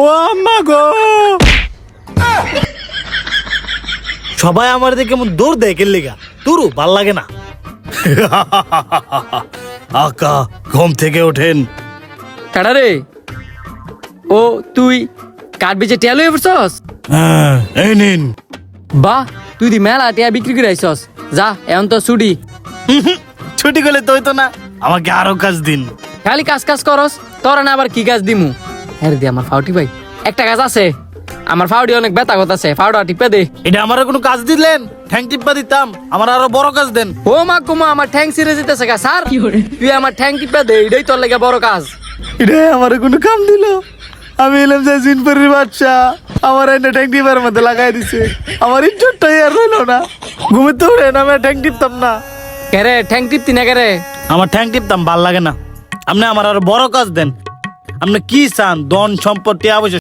ও আম্মা গো। সবাই আমার দিকে কেমন দৌড় দেয় কেল্লিগা তুরু ভালো লাগে না। আকা ঘুম থেকে ওঠেন। কাটা রে। ও তুই কাঠ বেচে টেল হয়ে পড়ছস হ্যাঁ, এই নিন। বাহ তুই দি মেলা টিয়া বিক্রি করে আইসস যা এখন তো ছুটি। ছুটি করলে তো হইতো না। আমাকে আরও কাজ দিন। খালি কাজ কাজ করস তোর না আবার কি কাজ দিমু? হ্যাঁ দি আমার ফাউটি ভাই। একটা কাজ আছে আমার ফাউডি অনেক বেতা কথা আছে ফাউডা টিপে দে। এটা আমার কোনো কাজ দিলেন? ঠ্যাং টিপ্পা দিতাম আমার আরও বড় কাজ দেন। ও মা কুমা আমার ঠ্যাং ছিঁড়ে যেতেছে গা স্যার। তুই আমার ঠ্যাং টিপে দে এটাই তোর লেগে বড় কাজ। এটা আমার কোনো কাম দিল। আমি এলাম যে জিনপুরের বাচ্চা আমার এনে ঠ্যাং টিপার মধ্যে লাগাই দিছে। আমার ইজ্জতটাই আর রইল না। ঘুমে তো উঠেন আমি ঠ্যাং টিপতাম না। কেরে ঠ্যাং টিপতি না কেরে আমার ঠ্যাং টিপতাম ভালো লাগে না। আপনি আমার আরও বড় কাজ দেন। আপনি কি চান? দন সম্পত্তি অবশ্য